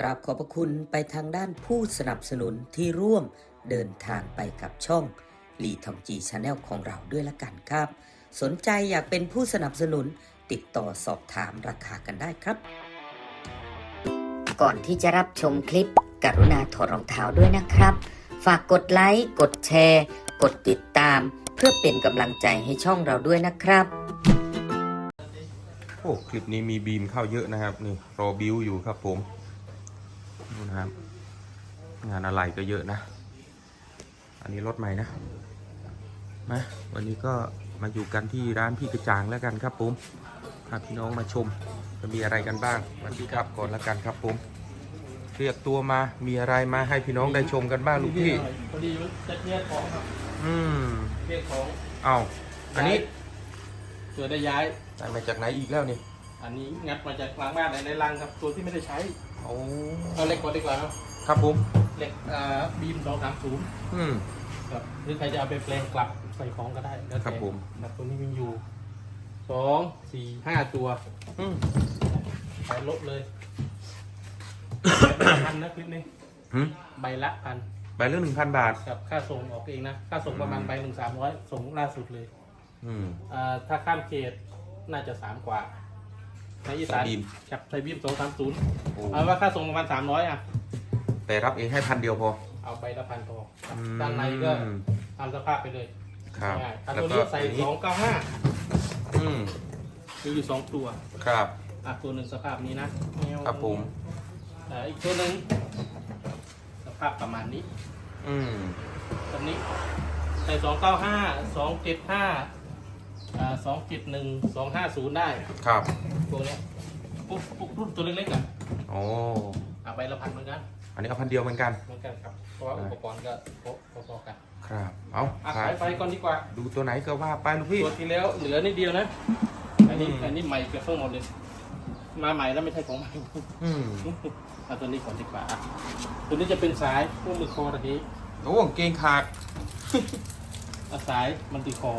กราบขอบพระคุณไปทางด้านผู้สนับสนุนที่ร่วมเดินทางไปกับช่องลีทองจีชาแนลของเราด้วยละกันครับ สนใจอยากเป็นผู้สนับสนุนติดต่อสอบถามราคากันได้ครับ ก่อนที่จะรับชมคลิป กรุณาถอดรองเท้าด้วยนะครับ ฝากกดไลค์ กดแชร์ กดติดตาม เพื่อเป็นกำลังใจให้ช่องเราด้วยนะครับ โอ้ คลิปนี้มีบีมเข้าเยอะนะครับ นี่รอบิวอยู่ครับผม นะครับ งานอะไรก็เยอะนะ อันนี้รถใหม่นะมาวันนี้ก็มาอยู่กันที่ร้านพี่กระจางแล้วกันครับผมพาพี่น้องมาชมจะมีอะไรกันบ้างสวันที่ครับก่อนแล้วกันครับผมเรียกตัวมามีอะไรมาให้พี่น้องได้ชมกันบ้างลูกพี่พอดีจะเทียบของครับ อืมเทียบของเอาอันนี้เกิดได้ย้ายได้มาจากไหนอีกแล้วนี่อันนี้งัดมาจากหลังบ้านในในรังครับ ตัวที่ไม่ได้ใช้ โอ้เอาเหล็กก่อนดีกว่าครับครับผมเหล็กอ่าบีมสองสามศูนย์อืมครับหรือใครจะเอาไปแปลงกลับใส่ของก็ได้แล้วแต่ครับผม ครับตัวนี้มีอยู่สองสี่ห้าตัวอืมใช้ลบเลยพันนะคลิปนี้หืมใบละพันใบละหนึ่งพันบาท กับค่าส่งออกเองนะค่าส่งประมาณใบหนึ่งสามร้อยส่งล่าสุดเลยอืม อ่าถ้าข้ามเขตน่าจะสามกว่า ในอีสานใส่บีมครับไทยบีมสองสามศูนย์โอ้เอาว่าค่าส่งประมาณสามร้อยอะ แต่รับเองให้พันเดียวพอเอาไปละพันพอครับอืมด้านในก็ตามสภาพไปเลยครับง่ายๆอะแล้วตัวก็นี้ใส่ตัวนี้สองเก้าห้าอืมมีอยู่สองตัวครับ อะตัวหนึ่งสภาพนี้นะครับผม อ่าอีกตัวหนึ่งสภาพประมาณนี้อืม ตัวนี้ ใส่สองเก้าห้าสองเจ็ดห้าอ่า สองเจ็ดหนึ่งสองห้าศูนย์ได้ครับตัวเนี้ยปุ๊บปุ๊บรุ่นตัวเล็กๆอะโอ้เอาไปละพันเหมือนกันอันนี้เอาพันเดียวเหมือนกันเหมือนกันครับเพราะว่าอุปกรณ์ก็พอๆกันครับเอาอะครัสาบยไฟก่อนดีกว่า ดูตัวไหนก็ว่าไปลูกพี่ตัวที่แล้วเหลือนิดเดียวนะอันนี้อืมอันนี้ใหม่เกือบทั้งหมดเลยมาใหม่แล้วไม่ใช่ของใหม่อืมเอาตัวนี้ก่อนดีกว่าอะตัวนี้จะเป็นสายพวกมือคอตะกี้โอ้เกงขาดเอาสายมันติคอ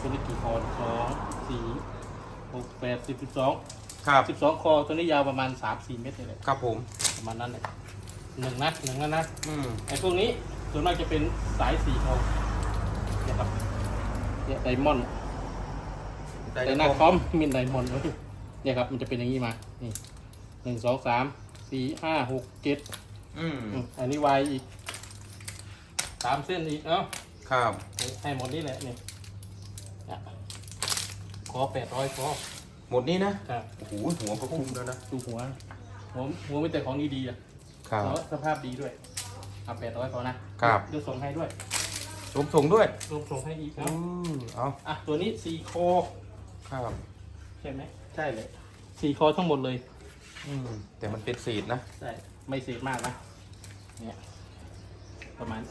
ตัวนี้กี่คอสองสี่หกแปดสิบสิบสองครับสิบสองคอตัวนี้ยาวประมาณสามสี่เมตรเลยครับผมประมาณนั้นเลยหนึ่งนะหนึ่งแล้วนะอืมไอ้พวกนี้ส่วนมากจะเป็นสายสีทองเนี่ยครับเนี่ยไดมอนด์ไดนาคอมมินไดมอนด์เว้ยเนี่ยครับมันจะเป็นอย่างนี้มานี่หนึ่งสองสามสี่ห้าหกเจ็ดอืมอืมอันนี้วายอีกสามเส้นอีกเอ้าครับให้หมดนี่แหละนี่เนี่ย ขอแปดร้อยขอหมดนี้นะ ครับโอ้โห หัวก็คุ้มแล้วนะ ดูหัวหัวหัวไม่แต่ของดีๆอะครับ แล้วสภาพดีด้วยเอาแปดร้อยพอนะครับ เดี๋ยวส่งให้ด้วยชมส่งด้วยรวมส่งให้อีกอืเนาะมเอาอะตัวนี้สี่คอครับ ใช่ไหมใช่เลยสี่คอทั้งหมดเลยอืม แต่มันเป็นเศษนะ ใช่ไม่เศษมากนะเนี่ยประมาณ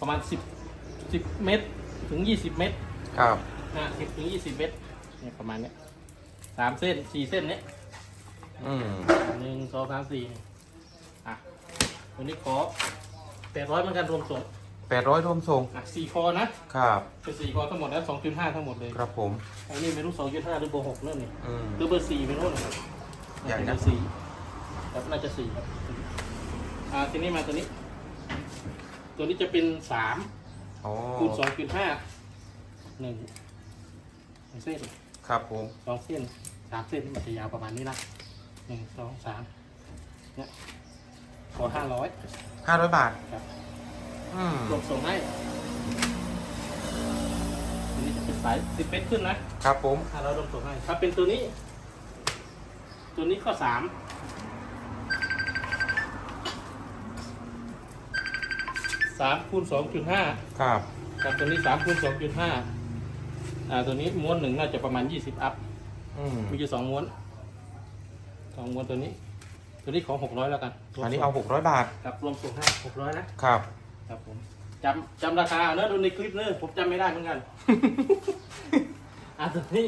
ประมาณสิบสิบเมตรถึงยี่สิบเมตร ครับนะสิบถึงยี่สิบเมตร เนี่ยประมาณเนี้ยสามเส้นสี่เส้นเนี้ยอืมหนึ่งสองสามสี่อะตัวนี้ขอแปดร้อยเหมือนกันรวมส่งแปดร้อยรวมส่งอะสี่คอนะครับเป็นสี่คอทั้งหมดแล้วสองจุดห้าทั้งหมดเลยครับผมอันนี้ไม่รู้สองจุดห้าหรือเบอร์หกเรื่องนี้อืมหรือเบอร์สี่ไม่รู้นะครับใหญ่นะ เบอร์สี่ครับน่าจะสี่ครับอ่าทีนี้มาตัวนี้ ตัวนี้จะเป็นสาม อ๋อคูณสองจุดห้าหนึ่งหนึ่งเส้น ครับผม สองเส้นสามเส้นนี่มันจะยาวประมาณนี้นะหนึ่งสองสามเนี่ยขอห้าร้อยห้าร้อยบาท ครับอืมรวมส่งให้ตัวนี้จะเป็นสายสิบเมตรขึ้นนะครับผมถ้าเรารวมส่งให้ถ้าเป็นตัวนี้ ตัวนี้ข้อสามสามคูณสองจุดห้าครับ ครับตัวนี้สามคูณสองจุดห้า อ่าตัวนี้ม้วนหนึ่งน่าจะประมาณยี่สิบอัพอืมมีอยู่สองม้วนสองม้วนตัวนี้ ตัวนี้ขอหกร้อยแล้วกันอันนี้เอาหกร้อยบาทครับรวมส่งให้หกร้อยนะ ครับ ครับผมจำจำราคาเอาเนอะดูในคลิปเนอะผมจำไม่ได้เหมือนกัน อะตัวนี้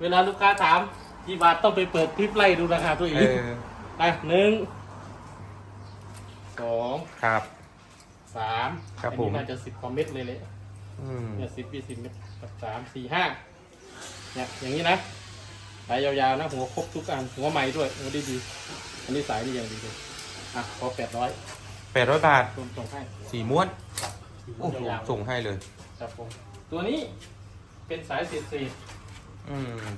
เวลาลูกค้าถามกี่บาทต้องไปเปิดคลิปไล่ดูราคาตัวเอเองอไปหนึ่งสองครับ สามครับอันผมนี้น่าจะสิบกว่าเม็ดเลยเลย อืมเนี่ยสิบยี่สิบเมตรกับสามสี่ห้าเนี่ยอย่างนี้นะสายยาวๆนะหัวครบทุกอันหัวใหม่ด้วยหัวดีดีอันนี้สายนี่ยังดีเลยอะขอแปดร้อยแปดร้อยบาทรวมส่งให้สี่ม้วนอยู่โอ้โหยาวส่งให้เลย ๆครับผมตัวนี้เป็นสายเศษเศษอืมๆ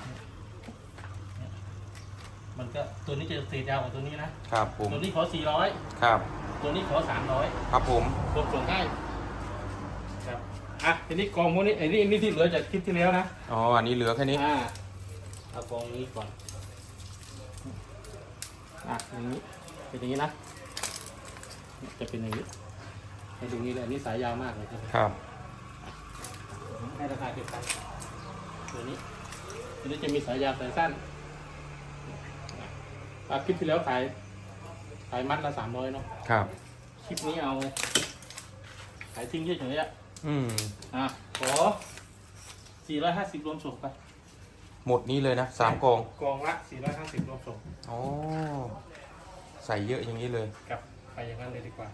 มันก็ตัวนี้จะเศษยาวกว่าตัวนี้นะครับผมตัวนี้ขอสี่ร้อยครับตัวนี้ขอสามร้อยครับผมรวมส่งให้ครับ อะทีนี้กองพวกนี้ไอ้นี่นี่ที่เหลือจากคลิปที่แล้วนะอ๋ออันนี้เหลือแค่นี้อ่าเอากองนี้ก่อนอะอย่างนี้เป็นอย่างนี้นะจะเป็นอย่างนี้ให้ดูนี้เลยอันนี้สายยาวมากเลยครับครับให้ราคาเก็บกันตัวนี้ตัวนี้จะมีสายยาวสายสั้นอะคลิปที่แล้วขายขายมัดละสามร้อยเนาะครับคลิปนี้เอาขายทิ้งเฉยๆอะ อืม อะ ขอสี่ร้อยห้าสิบรวมส่งไป หมดนี้เลยนะสามกองกองละสี่ร้อยห้าสิบรวมส่งอ๋อใส่เยอะอย่างนี้เลยกับไปอย่างนั้นเลยดีกว่า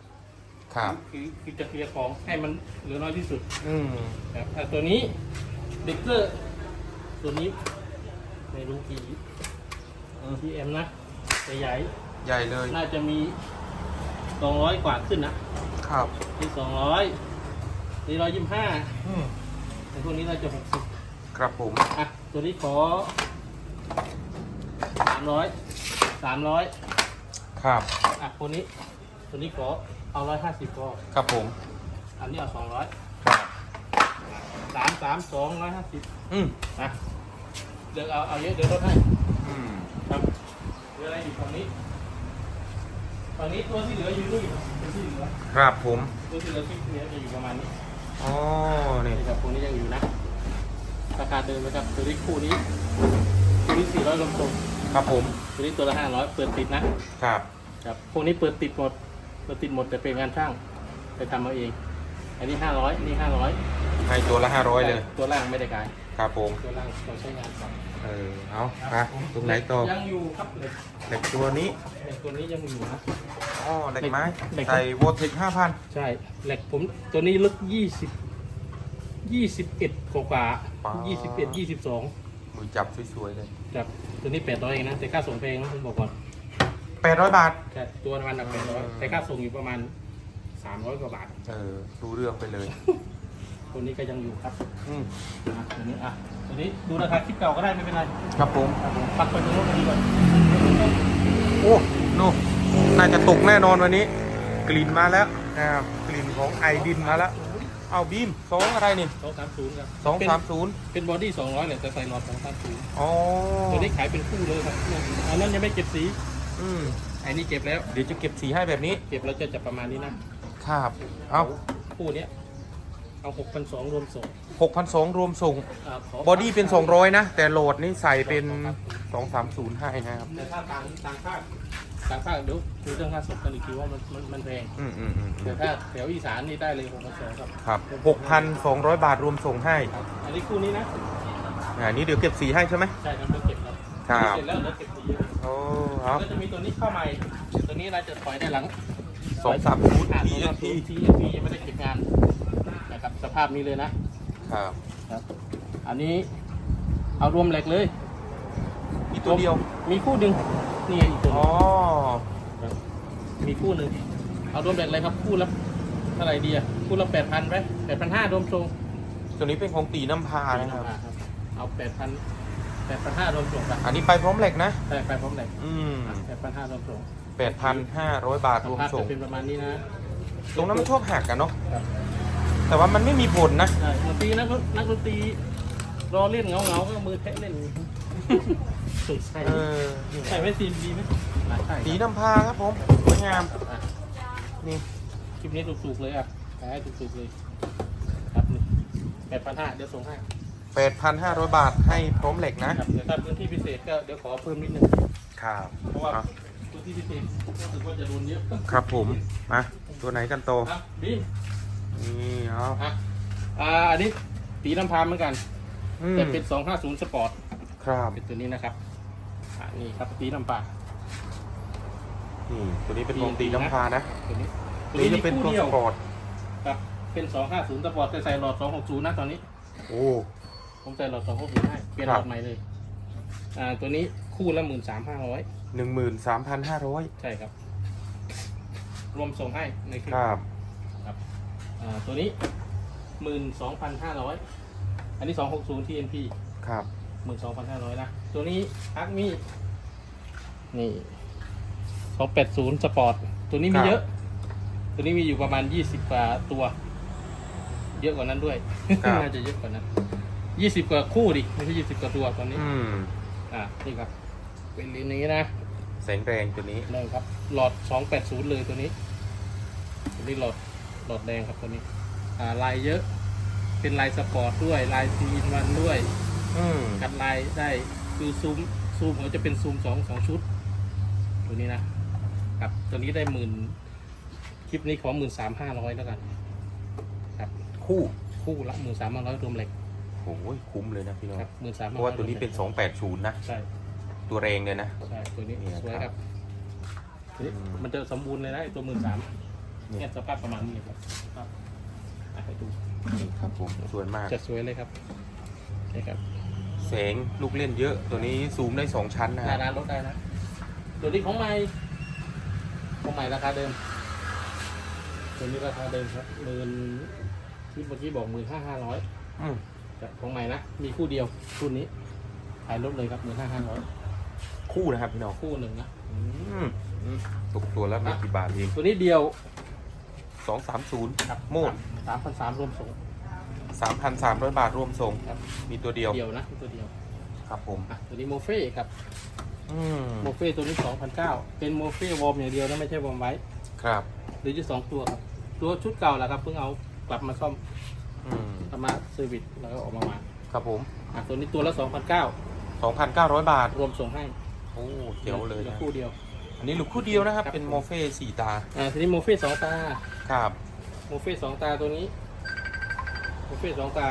ครับ คือคือจะเคลียร์ของให้มันเหลือน้อยที่สุดอืมครับอะตัวนี้เด็กเกอร์ตัวนี้ไม่รู้กี่ทีเอ็มนะแต่ใหญ่ใหญ่เลย น่าจะมีสองร้อยกว่าขึ้นนะครับนี่สองร้อย นี่ร้อยยี่สิบห้าอืมแต่พวกนี้น่าจะหกสิบครับผมอะ ตัวนี้ขอสามร้อยสามร้อยครับอะตัวนี้ ตัวนี้ขอเอาร้อยห้าสิบก็ครับผมอันนี้เอาสองร้อยครับสามสามสองร้อยห้าสิบอืมอะเดี๋ยวเอาเอาเยอะเดี๋ยวลดให้อืมครับเหลืออะไรอยู่ฝั่งนี้ฝั่งนี้ตัวที่เหลืออยู่นี่ตัวที่เหลือครับผม ตัวที่เหลือที่เหลือจะอยู่ประมาณนี้ อ๋อนี่นี่ครับพวกนี้ยังอยู่นะ ราคาเดิมนะครับตัวนี้คู่นี้ตัวนี้สี่ร้อยลมตรงครับผมตัวนี้ตัวละห้าร้อยเปิดติดนะครับครับพวกนี้เปิดติดหมดเปิดติดหมดแต่เป็นงานช่างไปทำเอาเอง อันนี้ห้าร้อยอันนี้ห้าร้อยให้ตัวละห้าร้อยเลย ตัวล่างไม่ได้ขายครับผมตัวล่างเราใช้งานก่อน เออเอามาตรงไหนต่อยังอยู่ครับเหล็กเหล็กตัวนี้เหล็กตัวนี้ยังอยู่นะอ๋อเหล็กไม้เหล็กใส่โวลเทคห้าพันใช่เหล็กผมตัวนี้ลึกยี่สิบยี่สิบเอ็ดกว่ายี่สิบเอ็ดยี่สิบสองมือจับสวยๆเลยครับตัวนี้แปดร้อยเองนะแต่ค่าส่งแพงนะผมบอกก่อนแปดร้อยบาทแต่ตัวมันแปดร้อยแต่ค่าส่งอยู่ประมาณสามร้อยกว่าบาท เออรู้เรื่องไปเลย ตัวนี้ก็ยังอยู่ครับอืมอะตัวนี้อะตัวนี้ดูราคาคลิปเก่าก็ได้ไม่เป็นไรครับผม ครับผมปักไปตรงนู้นดีก่อนโอ้นู่นน่าจะตกแน่นอนวันนี้ กลิ่นมาแล้วนะครับกลิ่นของไอดินมาแล้ว เอาบีมสองอะไรนี่สองสามศูนย์ครับสองเป็นสามศูนย์เป็นบอดี้สองร้อยเลยแต่ใส่หลอดสองสามศูนย์อ๋อตัวนี้ขายเป็นคู่เลยครับอันนั้นยังไม่เก็บสีอืมไอ้นี่เก็บแล้ว เดี๋ยวจะเก็บสีให้แบบนี้ เก็บแล้วจะจับประมาณนี้นะครับ เอาคู่เนี้ย เอาหกพันสองรวมส่งหกพันสองรวมส่งอ่าขบอดี้เป็น 200 นะ แต่โหลดนี่ใส่เป็น 230 ให้นะครับ แต่ถ้าต่างต่างภาคต่างภาคเดี๋ยวดูเรื่องค่าส่งกันอีกทีว่ามันมันมันแพง อืมอืมอืมแต่ถ้าแถวอีสานนี่ได้เลยหกพันสองครับ ครับ 6,200 บาทรวมส่งให้ครับอันนี้คู่นี้นะอันนี้เดี๋ยวเก็บสีให้ใช่ไหม ใช่ครับเดี๋ยวเก็บแล้วครับ เสร็จแล้วเดี๋ยวเก็บสีโอ้เอาก็จะมีตัวนี้เข้าใหม่ตัวนี้เราจะถอยได้หลังสองสามศูนย์อ่าตัวนั้น TSP ทีเอพียังไม่ได้เก็บงานนะครับ สภาพนี้เลยนะครับ ครับ อันนี้เอารวมเหล็กเลยอีกตัวเดียว มีคู่หนึ่งนี่ไงอีกตัวหอ๋นึ่องมีคู่หนึ่งเอารวมเหล็กเลยครับคู่ละเท่าไหร่ดีอะคู่ละแปดพันไหมแปดพันห้ารวมทรงตัวนี้เป็นของตีน้ำพานะครับ เอาแปดพันแปดพันห้ารวมทรงกันอันนี้ไปพร้อมเหล็กนะ แต่ไปพร้อมเหล็กอืมแปดพันห้ารวมทรง8,500 บาทสรวมภาพส่จะงเป็นประมาณนี้นะ ตรงนั้นมันชอบหักกันเนาะ ครับ แต่ว่ามันไม่มีผลนะ ใช่ดนตรีนักดนนักดนตรีรอเล่นเงาเงาๆก็มือแทะเล่นสุดใส่เออใส่ไว้ซีมดีไหมอะใช่สีน้ำพาครับผมสวยงาม อะนี่ คลิปนี้ถูกๆเลยอะขายให้ถูกๆเลย ครับนี่แปดพันห้าเดี๋ยวส่งให้8,500 บาทให้พร้อมเหล็กนะ ครับเดี๋ยวถ้าพื้นที่พิเศษก็เดี๋ยวขอเพิ่มนิดนึง ครับเพราะว่าอะพื้นที่พิเศษรู้สึกว่าจะโดนเยอะครับผม มา ตัวไหนกันโตครับบีม นี่เอาอะอ่าอันนี้ตีน้ำพามเหมือนกัน อืมแต่เป็น 250 สปอร์ต ครับเป็นตัวนี้นะครับอ่านี่ครับตีน้ำปลา นี่ตัวนี้เป็นของตีน้ำพานะตัวนี้ตัวนี้จะเป็นตัวคู่ดีสยวปอร์ตครับ เป็น 250 สปอร์ตแต่ใส่หลอด 260 นะตอนนี้ โอ้ ผมใส่หลอด 260 ให้ เปลี่ยนหลอดใหม่เลย อ่า ตัวนี้คู่ละ 13,500 หนึ่งหมื่นสามพันห้าร้อยใช่ครับ รวมส่งให้ในคลิปครับครับ อ่าตัวนี้หมื่นสองพันห้าร้อยอันนี้สองหกศูนย์ TNP ครับ หมื่นสองพันห้าร้อยนะ ตัวนี้อักมี่นี่สองแปดศูนย์สปอร์ต ตัวนี้มีเยอะ ตัวนี้มีอยู่ประมาณยี่สิบกว่าตัว เยอะกว่านั้นด้วยน่าจะเยอะกว่านั้นยี่สิบกว่าคู่ดิ ไม่ใช่ยี่สิบกว่าตัวตอนนี้ อืมอ่า นี่ครับ เป็นเลนส์นี้นะ แสงแรงตัวนี้นี่ครับ หลอดสองแปดศูนย์เลยตัวนี้ ตัวนี้หลอด หลอดแดงครับตัวนี้อ่าลายเยอะ เป็นลายสปอร์ตด้วย ลายซีนวันด้วย อืมกันลายได้คือซูมซูมเขาจะเป็นซูมสองสองชุด ตัวนี้นะครับตัวนี้ได้หมื่นคลิปนี้ขอหมื่นสามห้าร้อยแล้วกัน ครับคู่คู่ละหมื่นสามห้าร้อยรวมเหล็กโอ้ยคุ้มเลยนะพี่น้องครับหมื่นสามเพราะว่าตัวนี้เป็นสองแปดศูนย์นะใช่ตัวแรงเลยนะ ใช่ตัวนี้เนี่ยสวยคครัรับ บ ตัวนี้อืมมันจะสมบูรณ์เลยนะไอ้ตัวหมื่นสาม เนี่ยเนี่ยสภาพประมาณนี้ครับครับอะให้ดูนี่ครับผมสวยมาก จะสวยเลยครับใช่ครับแสงลูกเล่นเยอะตัวนี้ซูมได้สองชั้นนะหน้าร้านลดได้นะตัวนี้ของใหม่ของใหม่ราคาเดิม ตัวนี้ราคาเดิมครับหมื่นที่เมื่อกี้บอกหมื่นห้าห้าร้อยอืมของใหม่นะมีคู่เดียวคู่นี้ขายลดเลยครับหมื่นห้าห้าร้อยคู่นะครับพี่น้องคู่หนึ่งนะอืมตกตัวแล้วไม่กี่บาทเองตัวนี้เดียว สองสามศูนย์ครับโมดสามพันสามรวมส่ง สามพันสามร้อยบาทรวมส่ง ครับ มีตัวเดียว เดียวนะตัวเดียวครับผม อะตัวนี้โมเฟ่ครับอืมโมเฟ่ตัวนี้สองพันเก้าเป็นโมเฟ่วอร์มอย่างเดียวนะไม่ใช่วอร์มไว้ครับ หรือจะสองตัวครับ ตัวชุดเก่าแหละครับเพิ่งเอากลับมาซ่อมอืมทำมาเซอร์วิสแล้วก็ออกมาใหม่ครับผมอะตัวนี้ตัวละสองพันเก้าสองพันเก้าร้อยบาท รวมส่งให้โอ้เจ๋วเลยหอนะ คู่เดียว อันนี้ลูกคู่เดียวนะครับครับ เป็นโมเฟ่สี่ตา อ่าทีนี้โมเฟ่สองตา ครับโมเฟ่สองตาตัวนี้โมเฟ่สองตา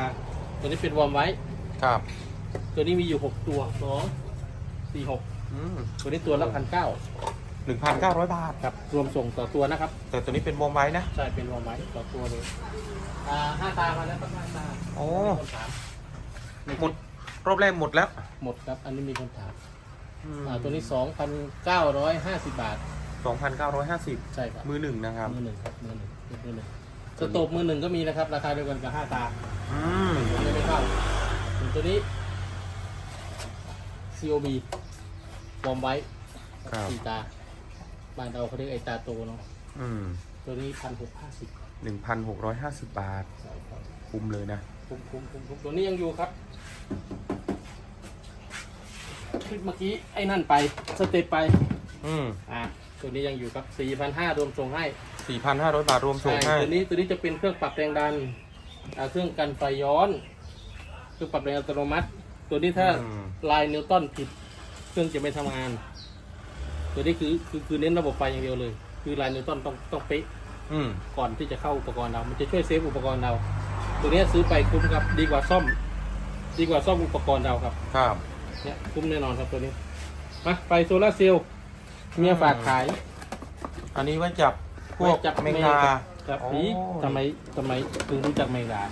ตัวนี้เป็นวอร์มไว้ ครับ ตัวนี้มีอยู่หกตัวสองสี่หกอืมตัวนี้ตัวละพันเก้าหนึ่งพันเก้าร้อยบาท ครับ รวมส่งต่อตัวนะครับ แต่ตัวนี้เป็นวอมไว้นะ ใช่ เป็นวอร์มไว้ต่อตัวเลยอ่าห้าตามาแล้วครับห้าตาโอ้มีคนถามหมดรอบแรกหมดแล้ว หมดครับ อันนี้มีคนถามอืมอ่าตัวนี้สองพันเก้าร้อยห้าสิบบาท สองพันเก้าร้อยห้าสิบใช่ครับมือหนึ่งนะครับ มือหนึ่งครับมือหนึ่งมือหนึ่งสโตบมือหนึ่งก็มีนะครับ ราคาเดียวกันกับห้าตาอืมตัวนี้ไม่เข้าส่วนตัวนี้ COB วอร์มไว้ครับ สี่ตาบ้านเราเขาเรียกไอตาโตเนาะอืมตัวนี้พันหกห้าสิบหนึ่งพันหกร้อยห้าสิบบาทคุ้มเลยนะ คุ้มคุ้มคุ้มคุ้มตัวนี้ยังอยู่ครับคลิปเมื่อกี้ไอ้นั่นไป สเต็ปไป อืมอะ ตัวนี้ยังอยู่ครับสี่พันห้ารวมส่งให้สี่พันห้าร้อยบาทรวมส่งให้ตัวนี้ตัวนี้จะเป็นเครื่องปรับแรงดันอ่าเครื่องกันไฟย้อนเครื่องปรับแรงอัตโนมัติ ตัวนี้ถ้าอืมลายนิวตันผิด เครื่องจะไม่ทำงาน ตัวนี้คือคือคือเน้นระบบไฟอย่างเดียวเลย คือลายนิวตันต้องต้องเป๊ะอืมก่อนที่จะเข้าอุปกรณ์เรา มันจะช่วยเซฟอุปกรณ์เรา ตัวนี้ซื้อไปคุ้มครับ ดีกว่าซ่อม ดีกว่าซ่อมอุปกรณ์เราครับ ครับ เนี่ยคุ้มแน่นอนครับตัวนี้ มาไฟโซลาร์เซลล์ เมียฝากขายอันนี้ไว้จับพวกไจับแมงดาครับโอ้นี่ทำไมทำไมถึงรู้จักแมงดา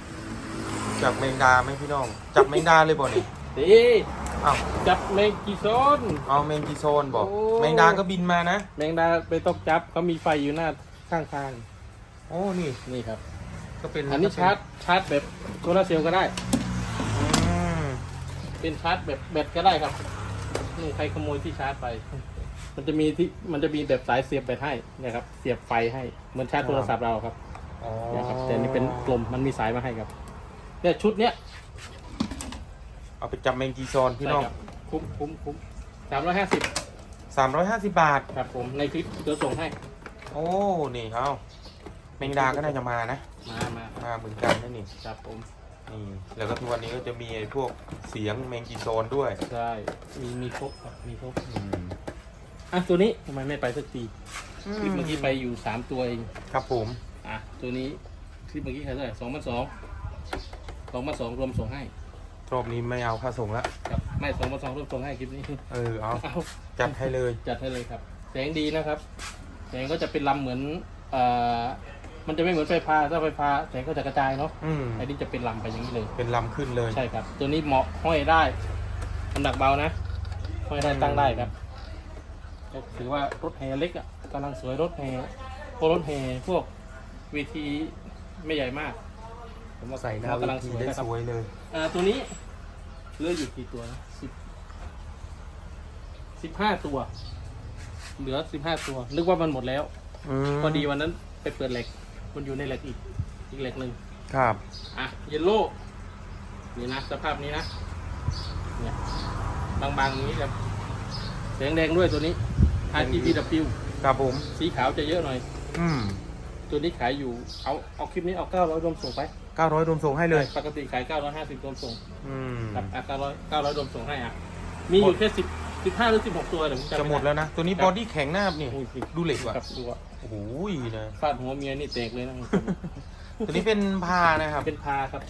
จับแมงดาไหมพี่น้อง จับแมงดาเลยบ่นี่เด้อ้าวจับแมงกีซอนเอาแมงกีโซนบอกโอ้แมงดาก็บินมานะ แมงดาไปต้องจับเขามีไฟอยู่หน้าข้างทางโอ้นี่นี่ครับ ก็เป็นอันนี้ชาร์จชาร์จแบบโซลาร์เซลล์ก็ได้อืมเป็นชาร์จแบบแบตก็ได้ครับนี่ใครขโมยที่ชาร์จไป มันจะมีที่มันจะมีแบบสายเสียบแบตให้เนี่ยครับ เสียบไฟให้เหมือนชาร์จโทรศัพท์เราครับอ๋อเนี่ยครับแต่อันนี่เป็นกลมมันมีสายมาให้ครับ เนี่ยชุดเนี้ยเอาไปจับแมงกีโซนพี่น้องใช่ครับคุ้มคุ้มคุ้มสามร้อยห้าสิบสามร้อยห้าสิบบาทครับผมในคลิปเดี๋ยวส่งให้ โอ้นี่เอาแมงดาก็น่าจะมานะ มามามาเหมือนกันนะนี่ครับผมนี่แล้วก็ทุกวันนี้ก็จะมีไอ้พวกเสียงแมงกีโซนด้วยใช่มีมีครบครับมีครบ อืมอะตัวนี้ทำไมไม่ไปสักทีคลิปเมื่อกี้ไปอยู่สามตัวเอง ครับผม อะตัวนี้คลิปเมื่อกี้ใครเท่าไหร่สองพันสองสองพันสองรวมส่งให้รอบนี้ไม่เอาค่าส่งละครับไม่สองพันสองรวมส่งให้คลิปนี้เออเอาเอาจัดให้เลยจัดให้เลยครับแสงดีนะครับ แสงก็จะเป็นลำเหมือนเอ่อมันจะไม่เหมือนไฟฟ้าถ้าไฟฟ้าแสงก็จะกระจายเนาะอืมอันนี้จะเป็นลำไปอย่างนี้เลย เป็นลำขึ้นเลย ใช่ครับ ตัวนี้เหมาะห้อยได้น้ำหนักเบานะห้อยได้ตั้งได้ครับ ก็ถือว่ารถแห่เล็กอะกำลังสวยรถแห่พวกรถแห่พวกเวทีไม่ใหญ่มากผมว่าใส่หน้าเวกำลังสทีวยได้นะคสรับวยเลยอ่าตัวนี้เหลืออยู่กี่ตัวนะสิบสิบห้าตัว เหลือสิบห้าตัว นึกว่ามันหมดแล้วมพอดีวันนั้นไปเปิดเหล็ก มันอยู่ในเหล็กอีก อีกเหล็กหนึ่งครับ อะ เยลโล่ นี่นะ สภาพนี้นะ เนี่ย บางๆอย่างนี้ครับ แสงแดงด้วยตัวนี้ RGBW ครับผม สีขาวจะเยอะหน่อย อืม ตัวนี้ขายอยู่ เอาเอาคลิปนี้เอา 900รวมส่งไปเก้าร้อยรวมส่งให้เลย ปกติขาย 950รวมส่ง อืมครับอะ900 900รวมส่งให้อะ มีอยู่แค่10 15หรือ16 ตัวเดี๋ยวผมจำจะหมดแล้วนะ ตัวนี้บอดี้แข็งหน้าบนี่อุ้ยดูเหล็กว่ะครับดูอะโอ้โหนะฟาดหัวเมียนี่แตกเลยนะตัวนี้เป็นพานะครับ เป็นพาครับ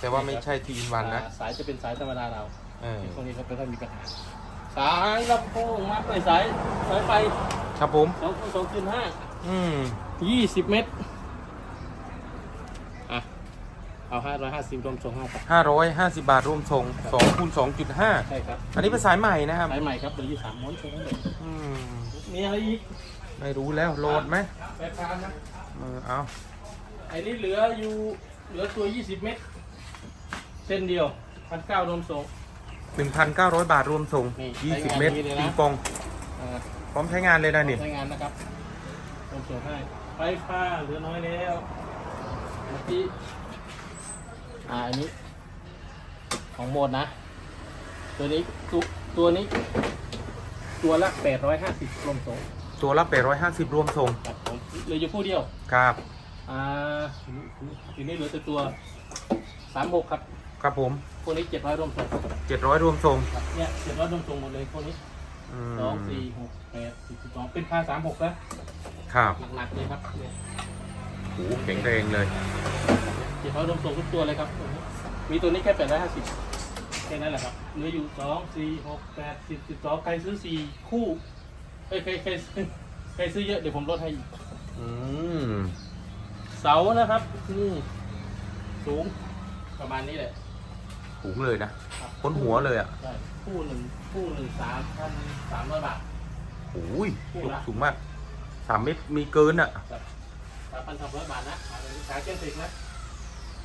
แต่ว่าไม่ใช่ทีอินวันนะอ่าสายจะเป็นสายธรรมดาเราเออตรงนี้ก็ไม่ค่อยมีปัญหา สายลำโพงมาไปสายสายไฟครับผมสองคูณสองคูณห้าอืมยี่สิบเมตรอะเอาห้าร้อยห้าสิบรวมส่งห้าบาทห้าร้อยห้าสิบบาทรวมส่งสองคูณสองจุดห้าใช่ครับอันนี้เป็นสายใหม่นะครับสายใหม่ครับเหลืออยู่สามม้วนเท่านั้นเองอืมมีอะไรอีกไม่รู้แล้วโหลดไหมไปพานนะเออเอาไอ้นี่เหลืออยู่เหลือตัวยี่สิบเมตรเส้นเดียวพันเก้ารวมส่ง หนึ่งพันเก้าร้อยบาทรวมส่ง นี่ยี่ใช้สิบงานเมตรดีเลยนะ ปิงปอง อ่าพร้อมใช้งานเลยนะนี่ ใช้งานนะครับรวมส่งให้ไฟฟ้าเหลือน้อยแล้วเมื่อกี้อ่าอันนี้ ของโหมดนะ ตัวนี้ตัวตัวนี้ ตัวละแปดร้อยห้าสิบรวมส่งตัวละแปดร้อยห้าสิบรวมส่ง ครับผมเหลืออยู่คู่เดียว ครับ อ่าทีนี้เหลือแต่ตัวสามหกครับ ครับผมพวกนี้เจ็ดร้อยรวมส่งครับเจ็ดร้อยรวมส่งเนี่ยเจ็ดร้อยรวมส่งหมดเลยพวกนี้อืมสองสี่หกแปดสิบสิบสองเป็นพาสามหกนะครับหนักๆเลยครับเนี่ยโอ้โหแข็งแรงเลยเจ็ดร้อยรวมส่งทุกตัวเลยครับมีตัวนี้แค่แปดร้อยห้าสิบแค่นั้นแหละครับเหลืออยู่สองสี่หกแปดสิบสิบสองใครซื้อสี่คู่เอ้ยใครใครซื้อใครซื้อเยอะเดี๋ยวผมลดให้อีกอืมเสานะครับนี่สูงประมาณนี้แหละ สูงเลยนะพ้นหัวเลยอะใช่คู่หนึ่งคู่หนึ่งสามพันสามร้อยบาทโอ้ยโอ้โหยกสูงมากสามเมตรมีเกินอะสามพันสามร้อยบาทนะมาเลยขายเก้นติกนะ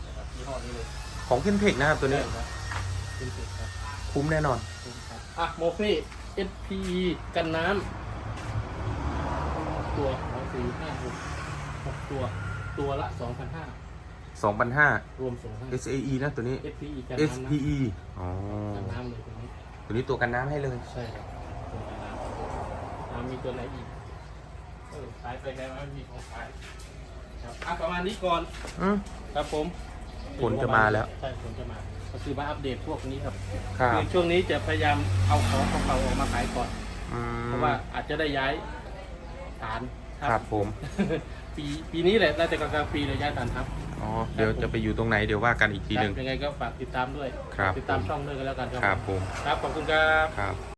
นะครับยี่ห้อนี้เลยของเคนเทคนะครับตัวนี้ใช่ครับเก้นติกครับคุ้มแน่นอนครับอะโมเฟ่ SPE กันน้ำตัวสองสี่ห้าหกหกตัว ตัวละสองพันห้า 2,500 รวมส่งให้ SAE นะตัวนี้ SPE กันน้ำนะ SPE อ๋อ กันน้ำเลยตัวนี้ตัวนี้ตัวกันน้ำให้เลย ใช่ครับตัวกันน้ำอ่ามีตัวไหนอีกเออขายไปแล้วไม่มีของขายครับอะประมาณนี้ก่อนอืม ครับผมผลจะมาแล้ว ใช่ผลจะมา ก็คือมาอัปเดตพวกนี้ครับครับคือช่วงนี้จะพยายามเอาของของเราออกมาขายก่อน อืมเพราะว่าอาจจะได้ย้ายฐานครับผม ปีปีนี้แหละน่าจะกลางๆปีเลยย้ายฐานครับ อ๋อเดี๋ยวจะไปอยู่ตรงไหนเดี๋ยวว่ากันอีกทีหนึ่ง ยังไงก็ฝากติดตามด้วย ครับ ติดตามช่องด้วยกันแล้วกันครัครับผม ครับขอบคุณครับ ครับ